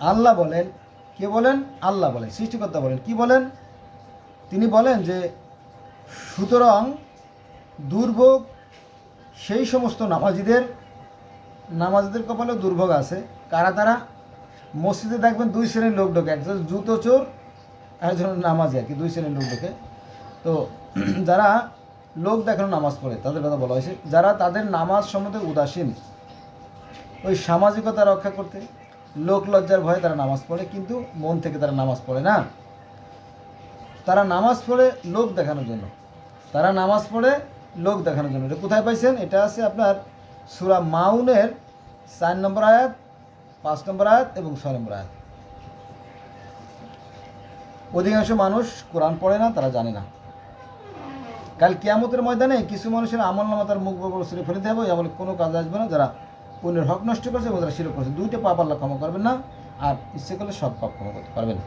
আল্লাহ বলেন, কে বলেন? আল্লাহ বলেন, সৃষ্টিকর্তা বলেন। কি বলেন? তিনি বলেন যে, সুতরাং দুর্ভোগ সেই সমস্ত নামাজিদের নামাজিদের কপালে দুর্ভোগ আছে। কারা তারা? মসজিদে দেখবেন দুই শ্রেণির লোক ঢোকে। একজন জুতো চোর একজন নামাজি আর কি, দুই শ্রেণির লোক ঢোকে। তো যারা লোক দেখানো নামাজ পড়ে, তাদের কথা বলা হয়েছে, যারা তাদের নামাজ সম্বন্ধে উদাসীন, ওই সামাজিকতা রক্ষা করতে লোক লজ্জার ভয়ে তারা নামাজ পড়ে, কিন্তু মন থেকে তারা নামাজ পড়ে না। তারা নামাজ পড়ে লোক দেখানোর জন্য। তারা নামাজ পড়ে লোক দেখানোর জন্য। এটা কোথায় পাইছেন? এটা আছে আপনার সুরা মাউনের চার নম্বর আয়াত, পাঁচ নম্বর আয়াত এবং ছয় নম্বর আয়াত। অধিকাংশ মানুষ কোরআন পড়ে না, তারা জানে না। কাল কিয়ামতের ময়দানে কিছু মানুষের আমল নামা তার মুখ বগল ছেড়ে ফেলে দেবে এমন কোনো কাজ আসবে না যারা পুণ্যের হক নষ্ট করেছে এবং তারা শিরক করেছে। দুইটা পাপ আল্লাহ ক্ষমা করবেন না, আর ইচ্ছে করলে সব পাপ ক্ষমা করতে পারবেন।